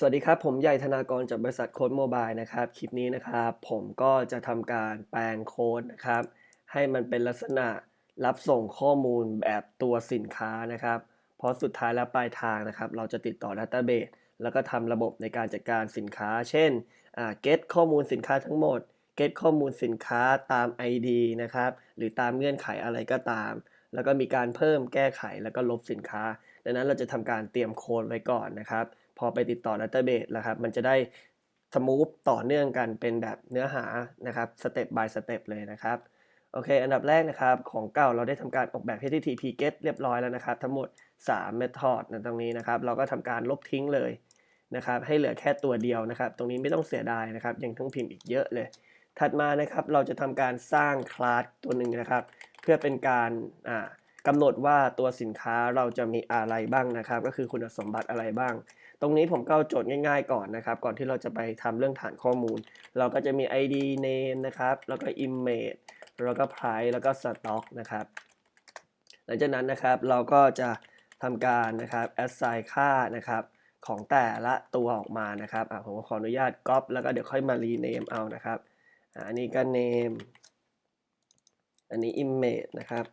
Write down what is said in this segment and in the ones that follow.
สวัสดีครับ ผมใหญ่ธนากรจากบริษัทโค้ดโมบายนะครับ คลิปนี้นะครับ ผมก็จะทำการแปลงโค้ดนะครับ ให้มันเป็นลักษณะรับส่งข้อมูลแบบตัวสินค้านะครับ เพราะสุดท้ายแล้วปลายทางนะครับ เราจะติดต่อ Database แล้วก็ทำระบบในการจัดการสินค้า เช่นอ่า get ข้อมูลสินค้าทั้งหมด get ข้อมูลสินค้าตาม ID นะครับ หรือตามเงื่อนไขอะไรก็ตาม แล้วก็มีการเพิ่มแก้ไขแล้วก็ลบสินค้า ดังนั้นเราจะทำการเตรียมโค้ดไว้ก่อนนะครับ พอไปติดต่อ Database นะครับมันจะได้สมูฟต่อเนื่องกันเป็นแบบเนื้อหานะครับสเต็ป by สเต็ปเลยนะครับโอเค อันดับแรกนะครับ ของเก่าเราได้ทำการออกแบบ HTTP GET เรียบร้อยแล้วนะครับ ทั้งหมด 3 method นะตรงนี้นะครับ เราก็ทำการลบทิ้งเลยนะครับ ให้เหลือแค่ตัวเดียวนะครับ ตรงนี้ไม่ต้องเสียดายนะครับ ยังต้องพิมพ์อีกเยอะเลย ถัดมานะครับ เราจะทำการสร้างคลาสตัวหนึ่งนะครับ เพื่อเป็นการกำหนดว่าตัวสินค้าเราจะมีอะไรบ้างนะครับ ก็คือคุณสมบัติอะไรบ้าง ตรงนี้ผมก็โจทย์ง่ายๆก่อนนะครับ ก่อนที่เราจะไปทำเรื่องฐานข้อมูล เราก็จะมี ID name นะครับ แล้วก็ image แล้วก็ price แล้วก็ stock นะครับ หลังจากนั้นนะครับเราก็จะทำการนะครับ assign ค่านะครับของแต่ละตัวออกมานะครับผมขออนุญาต copy แล้วก็เดี๋ยวค่อยมา rename เอานะครับ อันนี้ก็ name อันนี้ image นะครับ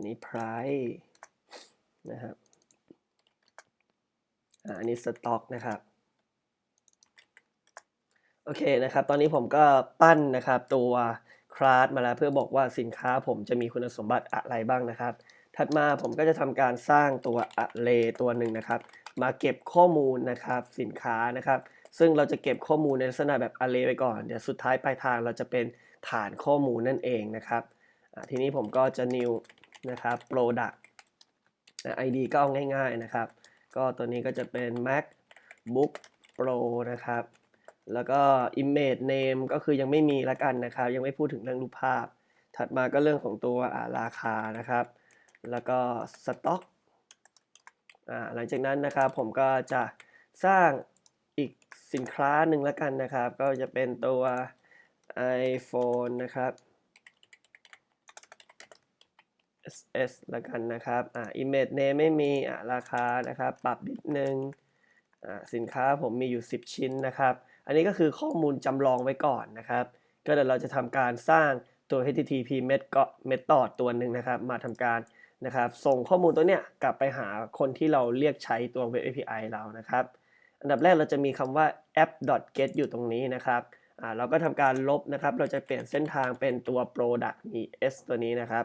นนี้ price นะครับอันนี้ stock นะครับ โอเคนะครับ ตอนนี้ผมก็ปั้นนะครับตัวคลาสมาแล้วเพื่อบอกว่าสินค้าผมจะมีคุณสมบัติอะไรบ้างนะครับ ถัดมาผมก็จะทำการสร้างตัว array ตัวหนึ่งนะครับ มาเก็บข้อมูลนะครับสินค้านะครับ ซึ่งเราจะเก็บข้อมูลในลักษณะแบบ array ไปก่อน เดี๋ยวสุดท้ายปลายทางเราจะเป็นฐานข้อมูลนั่นเองนะครับทีนี้ผมก็จะ new นะครับ product นะ ID ก็เอาง่ายๆนะครับ ก็ตัวนี้ก็จะเป็น macbook pro นะครับ แล้วก็ image name ก็คือยังไม่มีละกันนะครับ ยังไม่พูดถึงเรื่องรูปภาพ ถัดมาก็เรื่องของตัวราคานะครับ แล้วก็ stock อ่าหลังจากนั้นนะครับผมก็จะสร้างอีกสินค้าหนึ่งละกันนะครับ ก็จะเป็นตัว iPhone นะครับ SS ละกันนะครับอ่า image name ไม่มีอ่าราคานะครับปรับนิดนึงอ่าสินค้าผมมีอยู่ 10 ชิ้นนะครับ อันนี้ก็คือข้อมูลจำลองไว้ก่อนนะครับ ก็เดี๋ยวเราจะทำการสร้างตัว HTTP method ตัวหนึ่งนะครับ มาทำการนะครับ ส่งข้อมูลตัวเนี้ยกลับไปหาคนที่เราเรียกใช้ตัว Web API เรานะครับ อันดับแรกเราจะมีคำว่า app.get อยู่ตรงนี้นะครับอ่าเราก็ทำการลบนะครับ เราจะเปลี่ยนเส้นทางเป็นตัว product มี s ตัวนี้นะครับ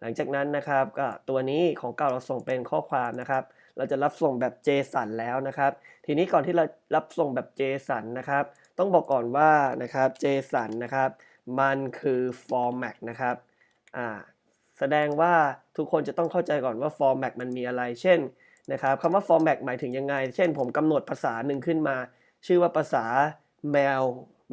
หลังจากนั้นนะครับก็ตัวนี้ของเก่าเราส่งเป็นข้อความนะครับ เราจะรับส่งแบบ JSON แล้วนะครับ ทีนี้ก่อนที่เรารับส่งแบบ JSON นะครับ ต้องบอกก่อนว่านะครับ JSON นะครับ มันคือ format นะครับอ่าแสดงว่าทุกคนจะต้องเข้าใจก่อนว่า format มันมีอะไร เช่นนะครับคำว่า format หมายถึงยังไง เช่น ผมกำหนดภาษาหนึ่งขึ้นมา ชื่อว่าภาษาแมว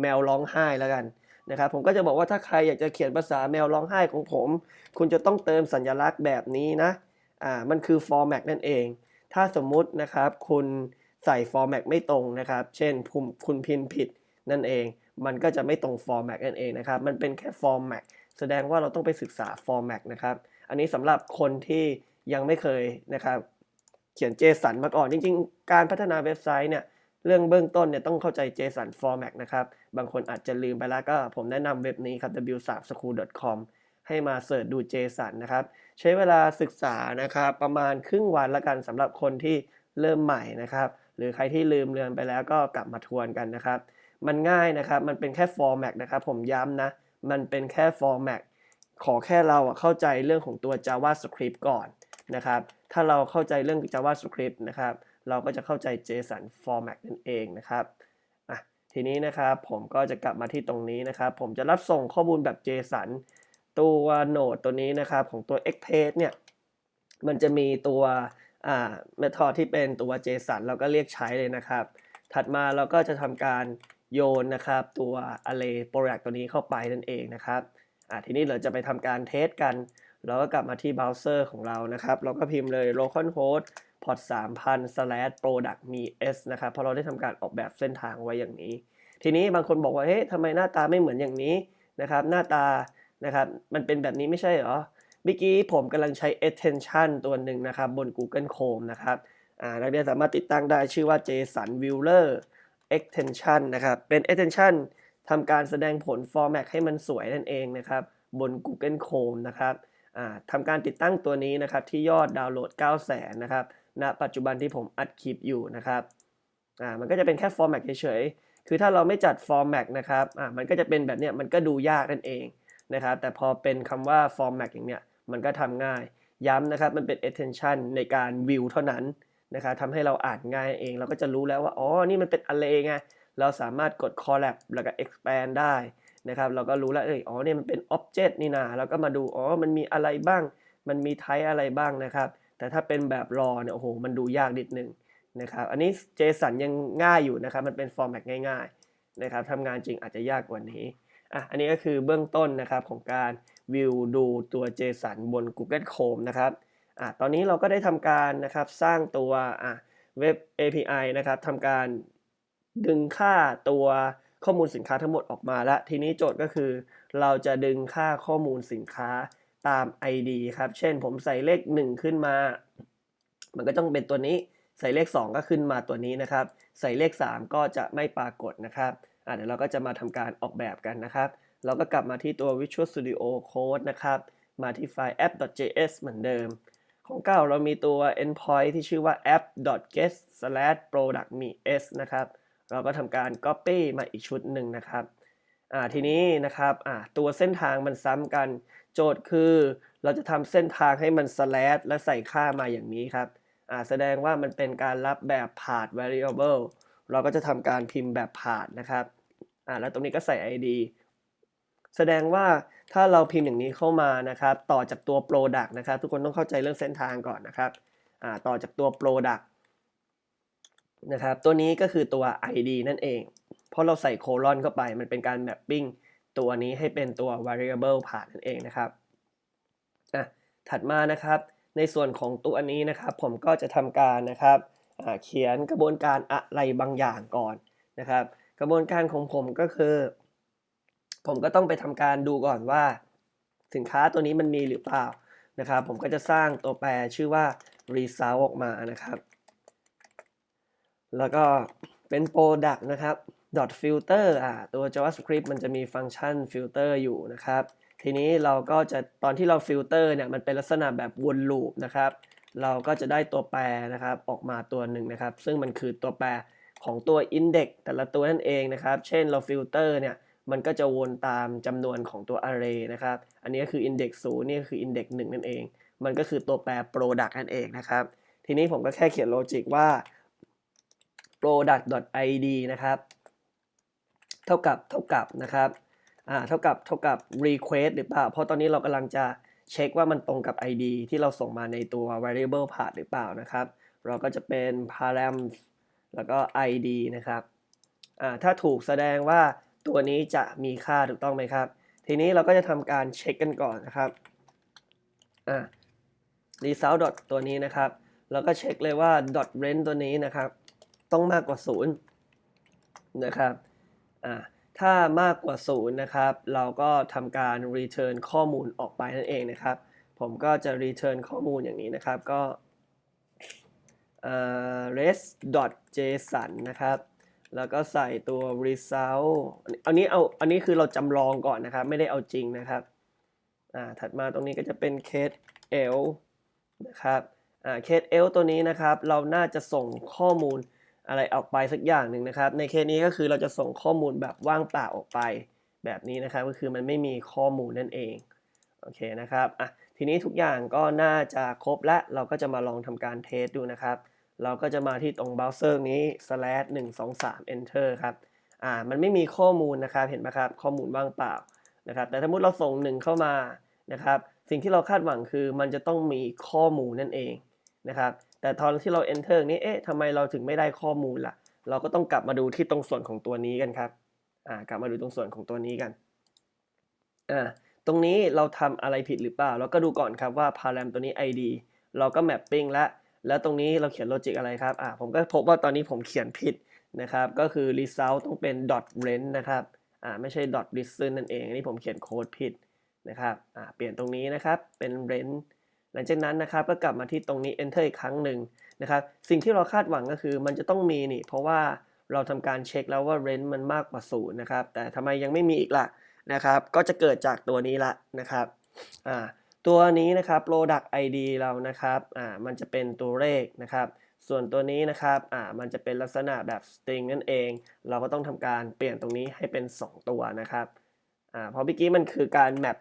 แมวร้องไห้แล้วกัน นะครับผมก็จะบอกว่าถ้าใครอยากจะเขียนภาษาแมวร้องไห้ของผม คุณจะต้องเติมสัญลักษณ์แบบนี้นะอ่ามันคือ format นั่นเอง ถ้าสมมุตินะครับคุณใส่ format ไม่ตรงนะครับ เช่นคุณคุณพิมพ์ผิดนั่นเอง มันก็จะไม่ตรง format นั่นเองนะครับ มันเป็นแค่ format แสดงว่าเราต้องไปศึกษา format นะครับ อันนี้สำหรับคนที่ยังไม่เคยนะครับ เขียน JSON มาก่อน จริง ๆ การพัฒนาเว็บไซต์เนี่ย เรื่องเบื้องต้นเนี่ยต้องเข้าใจ JSON format นะครับ บางคนอาจจะลืมไปแล้วก็ผมแนะนำเว็บนี้ครับ w3school.com ให้มาเสิร์ชดู JSON นะครับ ใช้เวลาศึกษานะครับประมาณครึ่งวันละกันสำหรับคนที่เริ่มใหม่นะครับ หรือใครที่ลืมเรียนไปแล้วก็กลับมาทวนกันนะครับ มันง่ายนะครับ มันเป็นแค่ format นะครับ ผมย้ำนะ มันเป็นแค่ format ขอแค่เราเข้าใจเรื่องของตัว JavaScript ก่อนนะครับ ถ้าเราเข้าใจเรื่อง JavaScript นะครับ เราก็จะเข้าใจ JSON format นั่นเองนะครับทีนี้นะครับผมก็จะกลับมาที่ตรงนี้นะครับ ผมจะรับส่งข้อมูลแบบ JSON ตัวโนดตัวนี้นะครับของตัว Express เนี่ยมันจะมีตัวอ่า method ที่เป็นตัว JSON เราก็เรียกใช้เลยนะครับ ถัดมาเราก็จะทำการโยนนะครับตัว array product ตัวนี้เข้าไปนั่นเองนะครับอ่าทีนี้เราจะไปทำการเทสกัน เราก็กลับมาที่เบราว์เซอร์ของเรานะครับ เราก็พิมพ์เลย localhost port 3000 slash product มี s นะครับเพราะเราได้ทำการออกแบบเส้นทางไว้อย่างนี้ ทีนี้บางคนบอกว่า เฮ้ยทำไมหน้าตาไม่เหมือนอย่างนี้นะครับ หน้าตานะครับ มันเป็นแบบนี้ไม่ใช่เหรอเมื่อกี้ผมกำลังใช้ attention ตัวหนึ่งนะครับ บน Google Chrome นะครับอ่านักเรียนสามารถติดตั้งได้ชื่อว่า JSON Viewer extension นะครับ เป็น extension ทำการแสดงผล format ให้มันสวยนั่นเองนะครับ บน Google Chrome นะครับทำการติดตั้งตัวนี้นะครับที่ยอดดาวน์โหลด 900,000 นะครับ ณปัจจุบันที่ผมอัดคลิปอยู่นะครับอ่ามันก็จะเป็นแค่ format เฉยๆ คือถ้าเราไม่จัด format นะครับอ่ามันก็จะเป็นแบบเนี้ยมันก็ดูยากนั่นเองนะครับแต่พอเป็นคำว่า format อย่างเนี้ยมันก็ทำง่าย ย้ำนะครับมันเป็น attention ในการ view เท่านั้นนะครับทำให้เราอ่านง่ายเอง เราก็จะรู้แล้วว่าอ๋อนี่มันเป็น array ไงเราสามารถกด collab แล้วก็ expand ได้นะครับเราก็รู้แล้วเอยอ๋อเนี่ยมันเป็น object นี่นาเราก็มาดูอ๋อมันมีอะไรบ้าง มันมี type อะไรบ้างนะครับ แต่ถ้าเป็นแบบ raw เนี่ยโอ้โหมันดูยากนิดนึงนะครับอันนี้ JSON ยังง่ายอยู่นะครับมันเป็น format ง่ายๆนะครับทำงานจริงอาจจะยากกว่านี้อะอันนี้ก็คือเบื้องต้นนะครับของการวิวดูตัว JSON บน Google Chrome นะครับอะตอนนี้เราก็ได้ทำการนะครับสร้างตัวอะเว็บ API นะครับทำการดึงค่าตัวข้อมูลสินค้าทั้งหมดออกมาแล้ว ทีนี้โจทย์ก็คือ เราจะดึงค่าข้อมูลสินค้า ตาม ID ครับ เช่นผมใส่เลข 1 ขึ้นมา มันก็ต้องเป็นตัวนี้ ใส่เลข 2 ก็ขึ้นมาตัวนี้นะครับ ใส่เลข 3 ก็จะไม่ปรากฏนะครับอะเดี๋ยวเราก็จะมาทำการออกแบบกันนะครับ เราก็กลับมาที่ตัว Visual Studio Code นะครับ มาที่ไฟล์ app.js เหมือนเดิม ของเก่าเรามีตัว endpoint ที่ชื่อว่า app.get/productmes นะครับ เราก็ทำการ copy มาอีกชุดหนึ่งนะครับอ่าทีนี้นะครับอ่าตัวเส้นทางมันซ้ำกัน โจทย์คือเราจะทำเส้นทางให้มัน slash และใส่ค่ามาอย่างนี้ครับอ่าแสดงว่ามันเป็นการรับแบบ path variable เราก็จะทำการพิมพ์แบบ path นะครับอ่าแล้วตรงนี้ก็ใส่ id แสดงว่าถ้าเราพิมพ์อย่างนี้เข้ามานะครับ ต่อจากตัว product นะครับ ทุกคนต้องเข้าใจเรื่องเส้นทางก่อนนะครับอ่าต่อจากตัว product นะครับ ตัวนี้ก็คือตัว id นั่นเอง เพราะเราใส่โคลอนเข้าไป มันเป็นการ mapping ตัวนี้ให้เป็นตัว variable path นั่นเองนะครับอะถัดมานะครับ ในส่วนของตัวนี้นะครับ ผมก็จะทำการนะครับเขียนกระบวนการอะไรบางอย่างก่อนนะครับ กระบวนการของผมก็คือ ผมก็ต้องไปทำการดูก่อนว่า สินค้าตัวนี้มันมีหรือเปล่านะครับ ผมก็จะสร้างตัวแปรชื่อว่า result ออกมานะครับ แล้วก็เป็น product นะครับ filter อ่าตัว javascript มันจะมีฟังก์ชัน filter อยู่นะครับ ทีนี้เราก็จะตอนที่เรา filter เนี่ยมันเป็นลักษณะแบบวนลูปนะครับ เราก็จะได้ตัวแปรนะครับออกมาตัวหนึ่งนะครับ ซึ่งมันคือตัวแปรของตัว index แต่ละตัวนั่นเองนะครับ เช่นเรา filter เนี่ยมันก็จะวนตามจำนวนของตัว array นะครับ อันนี้ก็คือ index 0นี่ก็คือ index 1 นั่นเอง มันก็คือตัวแปร product นั่นเองนะครับ ทีนี้ผมก็แค่เขียนโลจิกว่า product.id นะครับ ท่ากับเท่ากับนะครับอ่าเท่ากับเท่ากับ request หรือเปล่า เพราะตอนนี้เรากำลังจะเช็คว่ามันตรงกับ ID ที่เราส่งมาในตัว variable path หรือเปล่านะครับ เราก็จะเป็น param แล้วก็ ID นะครับอ่าถ้าถูกแสดงว่าตัวนี้จะมีค่าถูกต้องไหมครับ ทีนี้เราก็จะทำการเช็คกันก่อนนะครับอ่า result ตัวนี้นะครับ แล้วก็เช็คเลยว่า dot range ตัวนี้นะครับ ต้องมากกว่า 0 นะครับ อ่าถ้ามากกว่า 0 นะครับ เราก็ทำการ return ข้อมูลออกไปนั่นเองนะครับ ผมก็จะ return ข้อมูลอย่างนี้นะครับ ก็ rest.json นะครับ แล้วก็ใส่ตัว result อันนี้เอา อันนี้คือเราจำลองก่อนนะครับ ไม่ได้เอาจริงนะครับ อ่า ถัดมาตรงนี้ก็จะเป็น case l นะครับ อ่า case l ตัวนี้นะครับ เราน่าจะส่งข้อมูล อะไรออกไปสักอย่างหนึ่งนะครับ ในเคสนี้ก็คือเราจะส่งข้อมูลแบบว่างเปล่าออกไปแบบนี้นะครับ ก็คือมันไม่มีข้อมูลนั่นเองโอเคนะครับอะทีนี้ทุกอย่างก็น่าจะครบและเราก็จะมาลองทำการเทสดูนะครับ เราก็จะมาที่ตรงเบราว์เซอร์นี้ slash 1 2 3 enter ครับอ่ามันไม่มีข้อมูลนะครับเห็นไหมครับข้อมูลว่างเปล่านะครับ แต่ถ้ามุติเราส่งหนึ่งเข้ามานะครับ สิ่งที่เราคาดหวังคือมันจะต้องมีข้อมูลนั่นเองนะครับ แต่ตอนที่เรา enter นี้เอ๊ะทำไมเราถึงไม่ได้ข้อมูลล่ะ เราก็ต้องกลับมาดูที่ตรงส่วนของตัวนี้กันครับอ่ากลับมาดูตรงส่วนของตัวนี้กันอ่าตรงนี้เราทำอะไรผิดหรือเปล่า เราก็ดูก่อนครับว่า param ตัวนี้ id เราก็ mapping แล้วแล้วตรงนี้เราเขียนโลจิกอะไรครับอ่าผมก็พบว่าตอนนี้ผมเขียนผิดนะครับ ก็คือ result ต้องเป็น dot range นะครับอ่าไม่ใช่ dot listen นั่นเอง อันนี้ผมเขียนโค้ดผิดนะครับอ่าเปลี่ยนตรงนี้นะครับเป็น rent หลังจากนั้นนะครับก็กลับมาที่ตรงนี้ enter อีกครั้งหนึ่งนะครับสิ่งที่เราคาดหวังก็คือมันจะต้องมีนี่เพราะว่าเราทำการเช็คแล้วว่า rent มันมากกว่าศูนย์นะครับแต่ทำไมยังไม่มีอีกล่ะนะครับก็จะเกิดจากตัวนี้ละนะครับอ่าตัวนี้นะครับ product ID เรานะครับอ่ามันจะเป็นตัวเลขนะครับ ส่วนตัวนี้นะครับอ่ามันจะเป็นลักษณะแบบ string นั่นเอง เราก็ต้องทำการเปลี่ยนตรงนี้ให้เป็น 2 ตัวนะครับอ่าเพราะเมื่อกี้มันคือการ map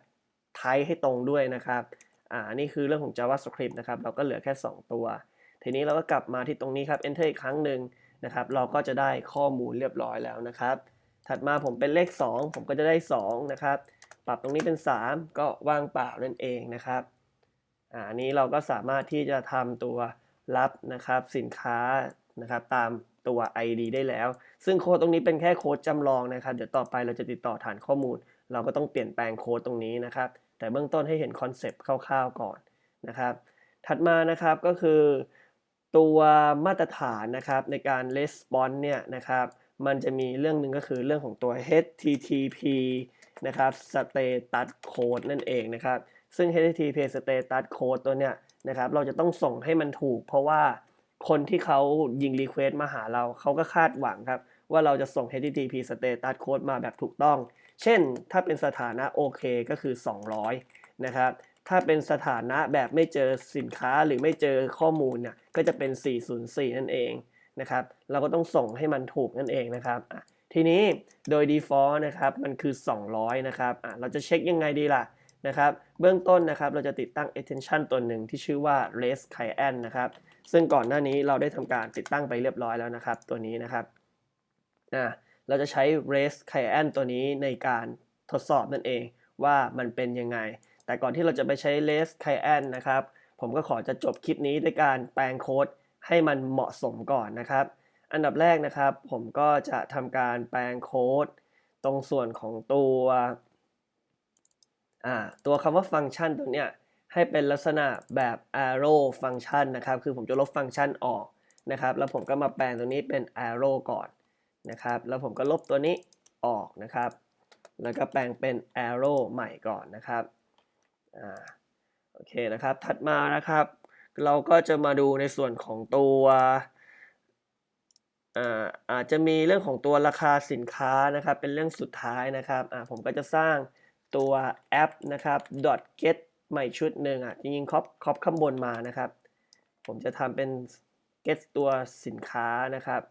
type ให้ตรงด้วยนะครับ อ่านี่คือเรื่องของ JavaScript นะครับ เราก็เหลือแค่ 2 ตัว ทีนี้เราก็กลับมาที่ตรงนี้ครับ enter อีกครั้งหนึ่งนะครับ เราก็จะได้ข้อมูลเรียบร้อยแล้วนะครับ ถัดมาผมเป็นเลข 2 ผมก็จะได้ 2 นะครับ ปรับตรงนี้เป็น 3 ก็ว่างเปล่านั่นเองนะครับอ่านี้เราก็สามารถที่จะทำตัวรับนะครับสินค้านะครับตามตัว ID ได้แล้ว ซึ่งโค้ดตรงนี้เป็นแค่โค้ดจำลองนะครับ เดี๋ยวต่อไปเราจะติดต่อฐานข้อมูล เราก็ต้องเปลี่ยนแปลงโค้ดตรงนี้นะครับ แต่เบื้องต้นให้เห็นคอนเซปต์คร่าวๆก่อนนะครับ ถัดมานะครับก็คือตัวมาตรฐานนะครับในการ response เนี่ยนะครับ มันจะมีเรื่องหนึ่งก็คือเรื่องของตัว HTTP นะครับ status code นั่นเองนะครับ ซึ่ง HTTP status code ตัวเนี้ยนะครับ เราจะต้องส่งให้มันถูก เพราะว่าคนที่เขายิง request มาหาเรา เขาก็คาดหวังครับ ว่าเราจะส่ง HTTP status code มาแบบถูกต้อง เช่นถ้าเป็นสถานะโอเคก็คือ 200 นะครับ ถ้าเป็นสถานะแบบไม่เจอสินค้าหรือไม่เจอข้อมูลเนี่ยก็จะเป็น 404 นั่นเองนะครับ เราก็ต้องส่งให้มันถูกนั่นเองนะครับทีนี้โดย default นะครับมันคือ 200 นะครับเราจะเช็คยังไงดีล่ะนะครับเบื้องต้นนะครับเราจะติดตั้ง extension ตัวหนึ่งที่ชื่อว่า REST client นะครับซึ่งก่อนหน้านี้เราได้ทำการติดตั้งไปเรียบร้อยแล้วนะครับ ตัวนี้นะครับอะ เราจะใช้ REST client ตัวนี้ในการทดสอบนั่นเองว่ามันเป็นยังไง แต่ก่อนที่เราจะไปใช้ REST client นะครับ ผมก็ขอจะจบคลิปนี้ด้วยการแปลงโค้ดให้มันเหมาะสมก่อนนะครับ อันดับแรกนะครับ ผมก็จะทำการแปลงโค้ดตรงส่วนของตัวตัวคำว่าฟังก์ชันตัวเนี้ยให้เป็นลักษณะแบบ arrow ฟังก์ชันนะครับ คือผมจะลบฟังก์ชันออกนะครับ แล้วผมก็มาแปลงตัวนี้เป็น arrow ก่อน นะครับ แล้วผมก็ลบตัวนี้ออกนะครับ แล้วก็แปลงเป็น arrow ใหม่ก่อนนะครับอ่าโอเคนะครับ ถัดมานะครับ เราก็จะมาดูในส่วนของตัวอ่าอาจจะมีเรื่องของตัวราคาสินค้านะครับ เป็นเรื่องสุดท้ายนะครับอ่าผมก็จะสร้างตัวแอปนะครับ .get ใหม่ชุดหนึ่งอะจริงๆครอปครอปข้างบนมานะครับ ผมจะทำเป็น get ตัวสินค้านะครับ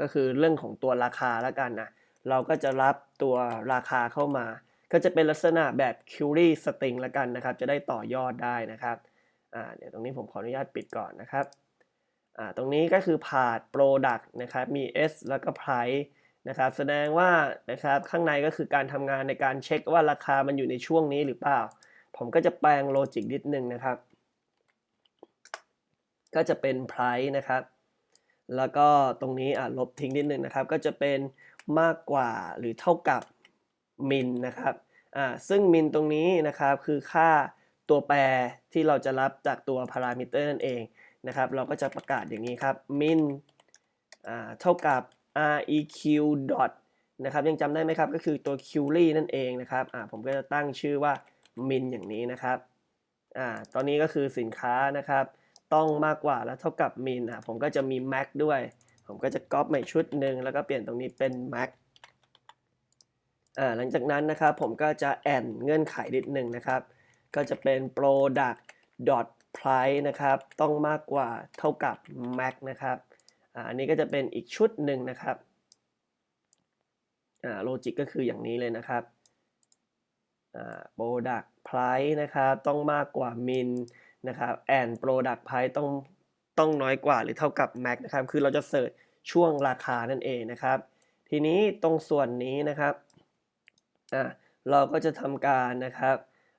ก็คือเรื่องของตัวราคาแล้วกันนะเราก็จะรับตัวราคาเข้ามา ก็จะเป็นลักษณะแบบ query string แล้วกันนะครับ จะได้ต่อยอดได้นะครับอ่าเดี๋ยวตรงนี้ผมขออนุญาตปิดก่อนนะครับอ่าตรงนี้ก็คือ part product นะครับมี s แล้วก็ price นะครับแสดงว่านะครับข้างในก็คือการทำงานในการเช็คว่าราคามันอยู่ในช่วงนี้หรือเปล่า ผมก็จะแปลงโลจิกนิดนึงนะครับ ก็จะเป็น price นะครับ แล้วก็ตรงนี้อะลบทิ้งนิดนึงนะครับ ก็จะเป็นมากกว่าหรือเท่ากับ min นะครับอ่าซึ่ง min ตรงนี้นะครับคือค่าตัวแปรที่เราจะรับจากตัวพารามิเตอร์นั่นเองนะครับ เราก็จะประกาศอย่างนี้ครับ min อ่าเท่ากับ req dot นะครับยังจำได้ไหมครับก็คือตัว query นั่นเองนะครับอ่าผมก็จะตั้งชื่อว่า min อย่างนี้นะครับอ่าตอนนี้ก็คือสินค้านะครับ ต้องมากกว่าและเท่ากับ min อะผมก็จะมี max ด้วย ผมก็จะก๊อปใหม่ชุดหนึ่งแล้วก็เปลี่ยนตรงนี้เป็น max อ่าหลังจากนั้นนะครับผมก็จะแอนเงื่อนไขนิดหนึ่งนะครับ ก็จะเป็น product dot price นะครับ ต้องมากกว่าเท่ากับ max นะครับอ่าอันนี้ก็จะเป็นอีกชุดหนึ่งนะครับอ่าโลจิกก็คืออย่างนี้เลยนะครับอ่า product price นะครับ ต้องมากกว่า min นะครับ and product price ต้องต้องน้อยกว่าหรือเท่ากับ max นะครับ คือเราจะเสิร์ชช่วงราคานั่นเองนะครับ ทีนี้ตรงส่วนนี้นะครับอ่าเราก็จะทำการนะครับ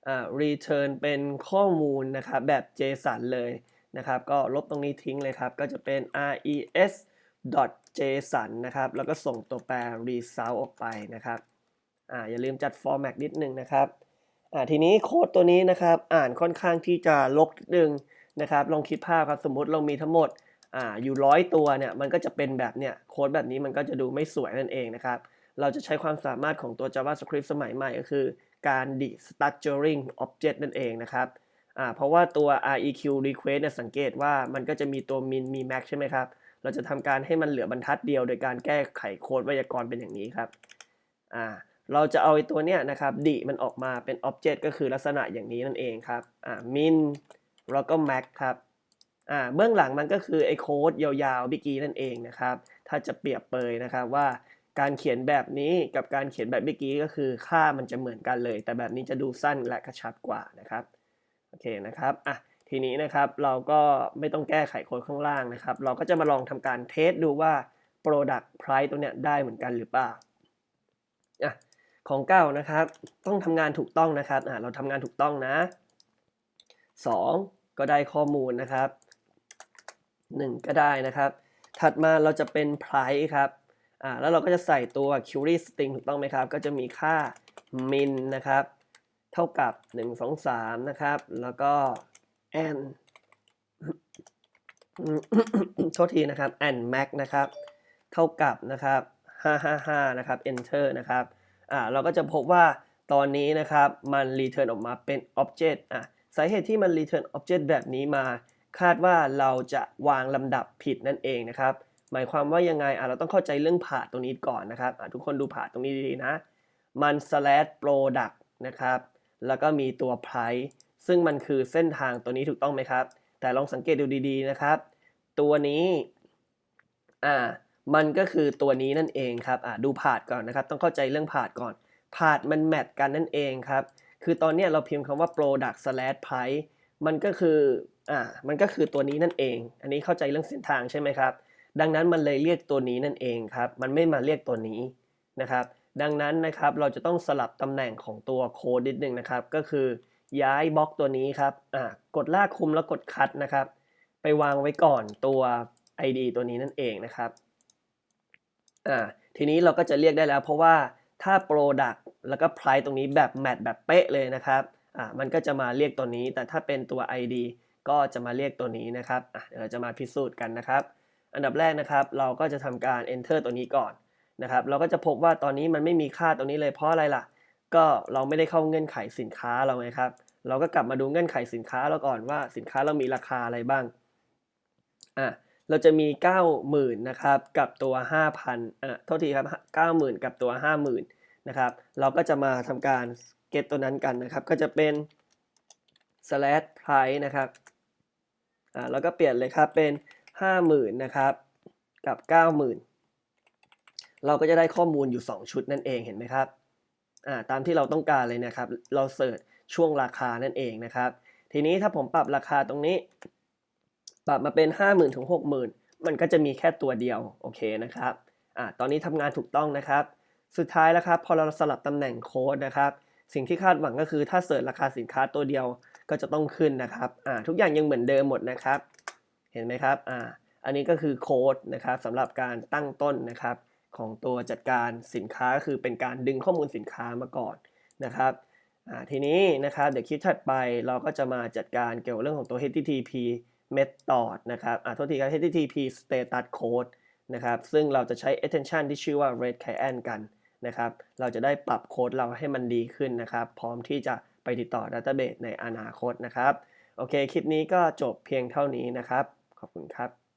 อ่า return เป็นข้อมูลนะครับแบบ JSON เลยนะครับ ก็ลบตรงนี้ทิ้งเลยครับ ก็จะเป็น res json นะครับ แล้วก็ส่งตัวแปร result ออกไปนะครับ อ่า อย่าลืมจัด format นิดนึงนะครับ ทีนี้โค้ดตัวนี้นะครับอ่านค่อนข้างที่จะลกนิดนึงนะครับลองคิดภาพครับสมมติเรามีทั้งหมดอ่าอยู่ร้อยตัวเนี่ยมันก็จะเป็นแบบเนี่ยโค้ดแบบนี้มันก็จะดูไม่สวยนั่นเองนะครับ เราจะใช้ความสามารถของตัว JavaScript สมัยใหม่ก็คือการ destructuring object นั่นเองนะครับอ่าเพราะว่าตัว req request เนี่ยสังเกตว่ามันก็จะมีตัว min มี max ใช่ไหมครับ เราจะทำการให้มันเหลือบรรทัดเดียว โดยการแก้ไขโค้ดไวยากรณ์เป็นอย่างนี้ครับอ่า เราจะเอาไอ้ตัวเนี้ยนะครับดิมันออกมาเป็น object ก็คือลักษณะอย่างนี้นั่นเองครับอ่า min แล้วก็ max ครับอ่าเบื้องหลังมันก็คือไอ้โค้ดยาวๆเมื่อกี้นั่นเองนะครับ ถ้าจะเปรียบเปยนะครับว่าการเขียนแบบนี้กับการเขียนแบบเมื่อกี้ก็คือค่ามันจะเหมือนกันเลย แต่แบบนี้จะดูสั้นและกระชับกว่านะครับโอเคนะครับอะทีนี้นะครับเราก็ไม่ต้องแก้ไขโค้ดข้างล่างนะครับ เราก็จะมาลองทำการเทสดูว่า Product Price ตัวเนี้ยได้เหมือนกันหรือเปล่าอะ ของเก้านะครับ ต้องทำงานถูกต้องนะครับเราทำงานถูกต้องนะ 2 ก็ได้ข้อมูลนะครับ 1 ก็ได้นะครับ ถัดมาเราจะเป็น price ครับแล้วเราก็จะใส่ตัว query string ถูกต้องไหมครับ ก็จะมีค่า min นะครับ เท่ากับ 1 2 3 นะครับ แล้วก็ and โทษทีนะครับ and max นะครับ เท่ากับนะครับ555 นะครับ enter นะครับ อ่าเราก็จะพบว่าตอนนี้นะครับมัน return ออกมาเป็น object อะสาเหตุที่มัน return object แบบนี้มา คาดว่าเราจะวางลำดับผิดนั่นเองนะครับ หมายความว่ายังไงอะเราต้องเข้าใจเรื่องผ่าตรงนี้ก่อนนะครับอะทุกคนดูผ่าตรงนี้ดีๆนะ มัน slash product นะครับแล้วก็มีตัว price ซึ่งมันคือเส้นทางตัวนี้ถูกต้องไหมครับ แต่ลองสังเกตดูดีๆนะครับ ตัวนี้อ่า มันก็คือตัวนี้นั่นเองครับดูผาดก่อนนะครับ ต้องเข้าใจเรื่องผาดก่อนผาดมันแมทกันนั่นเองครับ คือตอนนี้เราพิมพ์คำว่า product slash price มันก็คืออ่ามันก็คือตัวนี้นั่นเอง อันนี้เข้าใจเรื่องเส้นทางใช่ไหมครับ ดังนั้นมันเลยเรียกตัวนี้นั่นเองครับ มันไม่มาเรียกตัวนี้นะครับ ดังนั้นนะครับเราจะต้องสลับตำแหน่งของตัวโค้ดนิดนึงนะครับ ก็คือย้ายบล็อกตัวนี้ครับอ่ากดลากคุมแล้วกดคัดนะครับ ไปวางไว้ก่อนตัว ID ตัวนี้นั่นเองนะครับ อ่าทีนี้เราก็จะเรียกได้แล้ว เพราะว่าถ้า Product แล้วก็ Price ตรงนี้แบบแมทแบบเป๊ะเลยนะครับอ่ามันก็จะมาเรียกตัวนี้ แต่ถ้าเป็นตัว ID ก็จะมาเรียกตัวนี้นะครับอะเดี๋ยวเราจะมาพิสูจน์กันนะครับ อันดับแรกนะครับ เราก็จะทำการ enter ตัวนี้ก่อนนะครับ เราก็จะพบว่าตอนนี้มันไม่มีค่าตรงนี้เลยเพราะอะไรล่ะ ก็เราไม่ได้เข้าเงื่อนไขสินค้าเราไงครับเราก็กลับมาดูเงื่อนไขสินค้าเราก่อนว่าสินค้าเรามีราคาอะไรบ้างอะ เราจะมี 90,000นะครับกับตัว 5,000อะโทษทีครับ 90,000 กับตัว 50,000นะครับเราก็จะมาทำการ get ตัวนั้นกันนะครับ ก็จะเป็น slash price นะครับอ่าแล้วก็เปลี่ยนเลยครับเป็น 50,000นะครับกับ 90,000 เราก็จะได้ข้อมูลอยู่ 2 ชุดนั่นเองเห็นไหมครับอ่าตามที่เราต้องการเลยนะครับ เราเสิร์ชช่วงราคานั่นเองนะครับ ทีนี้ถ้าผมปรับราคาตรงนี้ ปรับมาเป็น 50,000ถึง60,000 มันก็จะมีแค่ตัวเดียวโอเคนะครับอ่าตอนนี้ทำงานถูกต้องนะครับ สุดท้ายแล้วครับพอเราสลับตำแหน่งโค้ดนะครับสิ่งที่คาดหวังก็คือถ้าเสิร์ชราคาสินค้าตัวเดียวก็จะต้องขึ้นนะครับอ่าทุกอย่างยังเหมือนเดิมหมดนะครับ เห็นไหมครับอ่าอันนี้ก็คือโค้ดนะครับสำหรับการตั้งต้นนะครับ ของตัวจัดการสินค้าก็คือเป็นการดึงข้อมูลสินค้ามาก่อนนะครับทีนี้นะครับเดี๋ยวคลิปถัดไปเราก็จะมาจัดการเกี่ยวกับเรื่องของตัว HTTP method นะครับอ่าโทษทีครับ HTTP status code นะครับซึ่งเราจะใช้ extension ที่ชื่อว่า red client กันนะครับเราจะได้ปรับโค้ดเราให้มันดีขึ้นนะครับ พร้อมที่จะไปติดต่อ database ในอนาคตนะครับ โอเค คลิปนี้ก็จบเพียงเท่านี้นะครับ ขอบคุณครับ